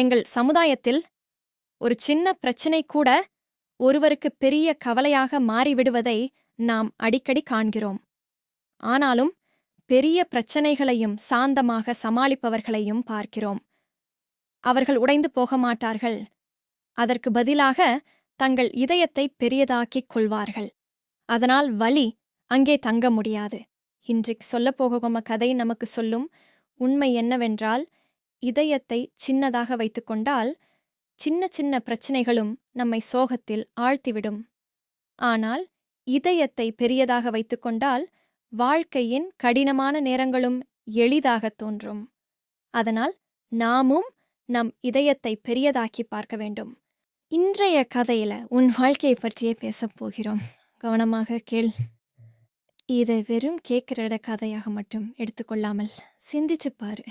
எங்கள் சமுதாயத்தில் ஒரு சின்ன பிரச்சினை கூட ஒருவருக்கு பெரிய கவலையாக மாறிவிடுவதை நாம் அடிக்கடி காண்கிறோம். ஆனாலும் பெரிய பிரச்சனைகளையும் சாந்தமாக சமாளிப்பவர்களையும் பார்க்கிறோம். அவர்கள் உடைந்து போக மாட்டார்கள். அதற்கு பதிலாக தங்கள் இதயத்தை பெரியதாக்கிக் கொள்வார்கள். அதனால் வலி அங்கே தங்க முடியாது. இன்றைக்கு சொல்லப் போகும் கதை நமக்கு சொல்லும் உண்மை என்னவென்றால் இதயத்தை சின்னதாக வைத்துக்கொண்டால் சின்ன சின்ன பிரச்சனைகளும் நம்மை சோகத்தில் ஆழ்த்திவிடும். ஆனால் இதயத்தை பெரியதாக வைத்துக்கொண்டால் வாழ்க்கையின் கடினமான நேரங்களும் எளிதாகத் தோன்றும். அதனால் நாமும் நம் இதயத்தை பெரியதாக்கி பார்க்க வேண்டும். இன்றைய கதையில உன் வாழ்க்கையை பற்றியே பேசப் போகிறோம். கவனமாக கேள். இதை வெறும் கேட்கிற கதையாக மட்டும் எடுத்துக்கொள்ளாமல் சிந்திச்சுப் பாரு.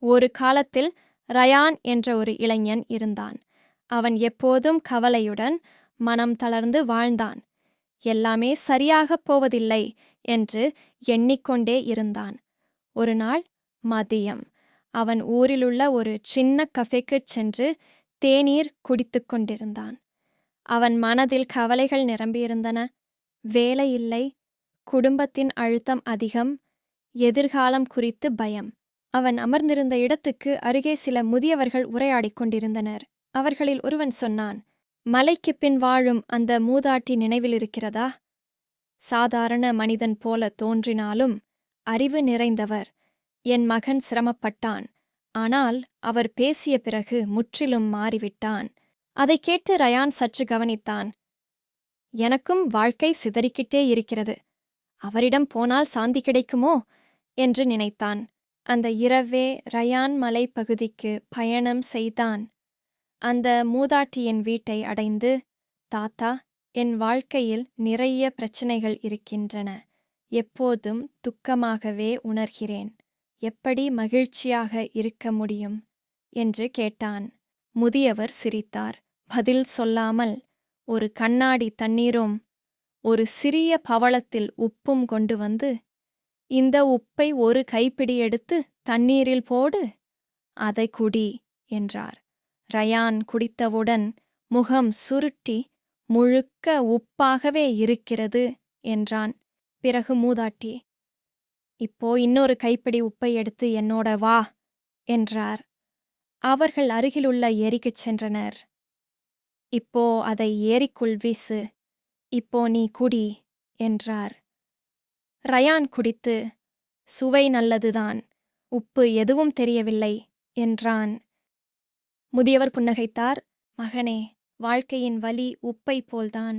ஒரு காலத்தில் ரயான் என்ற ஒரு இளைஞன் இருந்தான். அவன் எப்போதும் கவலையுடன் மனம் தளர்ந்து வாழ்ந்தான். எல்லாமே சரியாகப் போவதில்லை என்று எண்ணிக்கொண்டே இருந்தான். ஒரு நாள் மதியம். அவன் ஊரிலுள்ள ஒரு சின்ன கஃபேக்குச் சென்று தேநீர் குடித்துக் கொண்டிருந்தான். அவன் மனதில் கவலைகள் நிரம்பியிருந்தன. வேலை இல்லை. குடும்பத்தின் அழுத்தம் அதிகம். எதிர்காலம் குறித்து பயம். அவன் அமர்ந்திருந்த இடத்துக்கு அருகே சில முதியவர்கள் உரையாடிக் கொண்டிருந்தனர். அவர்களில் ஒருவன் சொன்னான் மலைக்குப் பின் வாழும் அந்த மூதாட்டி நினைவில் இருக்கிறதா? சாதாரண மனிதன் போல தோன்றினாலும் அறிவு நிறைந்தவர். என் மகன் சிரமப்பட்டான். ஆனால் அவர் பேசிய பிறகு முற்றிலும் மாறிவிட்டான். அதைக் கேட்டு ரயான் சற்று கவனித்தான். எனக்கும் வாழ்க்கை சிதறிக்கிட்டே இருக்கிறது. அவரிடம் போனால் சாந்தி கிடைக்குமோ? என்று நினைத்தான். அந்த இரவே ரயான் மலைப்பகுதிக்கு பயணம் செய்தான். அந்த மூதாட்டியின் வீட்டை அடைந்து தாத்தா என் வாழ்க்கையில் நிறைய பிரச்சனைகள் இருக்கின்றன. எப்போதும் துக்கமாகவே உணர்கிறேன். எப்படி மகிழ்ச்சியாக இருக்க முடியும் என்று கேட்டான். முதியவர் சிரித்தார். பதில் சொல்லாமல் ஒரு கண்ணாடி தண்ணீரும் ஒரு சிறிய பவளத்தில் உப்பும் கொண்டு வந்து இந்த உப்பை ஒரு கைப்பிடி எடுத்து தண்ணீரில் போடு அதை குடி என்றார். ரயான் குடித்தவுடன் முகம் சுருட்டி முழுக்க உப்பாகவே இருக்கிறது என்றான். பிறகு மூதாட்டி இப்போ இன்னொரு கைப்பிடி உப்பை எடுத்து என்னோட வா என்றார். அவர்கள் அருகிலுள்ள ஏரிக்குச் சென்றனர். இப்போ அதை ஏரிக்குள் வீசு இப்போ நீ குடி என்றார். ரயான் குடித்து சுவை நல்லதுதான் உப்பு எதுவும் தெரியவில்லை என்றான். முதியவர் புன்னகைத்தார் மகனே வாழ்க்கையின் வலி உப்பை போல்தான்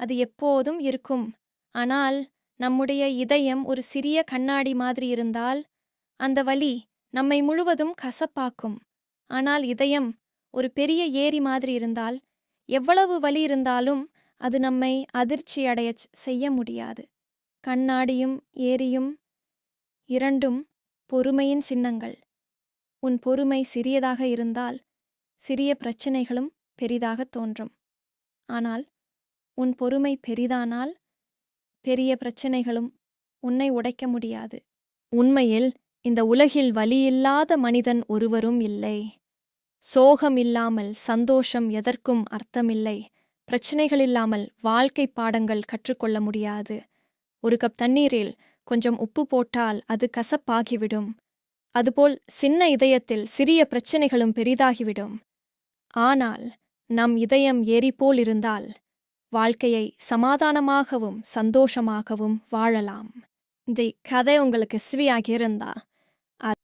அது எப்போதும் இருக்கும். ஆனால் நம்முடைய இதயம் ஒரு சிறிய கண்ணாடி மாதிரி இருந்தால் அந்த வலி நம்மை முழுவதும் கசப்பாக்கும். ஆனால் இதயம் ஒரு பெரிய ஏரி மாதிரி இருந்தால் எவ்வளவு வலி இருந்தாலும் அது நம்மை அதிர்ச்சி அடையச் செய்ய முடியாது. கண்ணாடியும் ஏரியும் இரண்டும் பொறுமையின் சின்னங்கள். உன் பொறுமை சிறியதாக இருந்தால் சிறிய பிரச்சனைகளும் பெரிதாகத் தோன்றும். ஆனால் உன் பொறுமை பெரிதானால் பெரிய பிரச்சனைகளும் உன்னை உடைக்க முடியாது. உண்மையில் இந்த உலகில் வலியில்லாத மனிதன் ஒருவரும் இல்லை. சோகம் இல்லாமல் சந்தோஷம் எதற்கும் அர்த்தமில்லை. பிரச்சனைகள் இல்லாமல் வாழ்க்கை பாடங்கள் கற்றுக்கொள்ள முடியாது. ஒரு கப் தண்ணீரில் கொஞ்சம் உப்பு போட்டால் அது கசப்பாகிவிடும். அதுபோல் சின்ன இதயத்தில் சிறிய பிரச்சனைகளும் பெரிதாகிவிடும். ஆனால் நம் இதயம் ஏரிபோல் இருந்தால் வாழ்க்கையை சமாதானமாகவும் சந்தோஷமாகவும் வாழலாம். இந்த கதை உங்களுக்கு சிவியாகி இருந்தா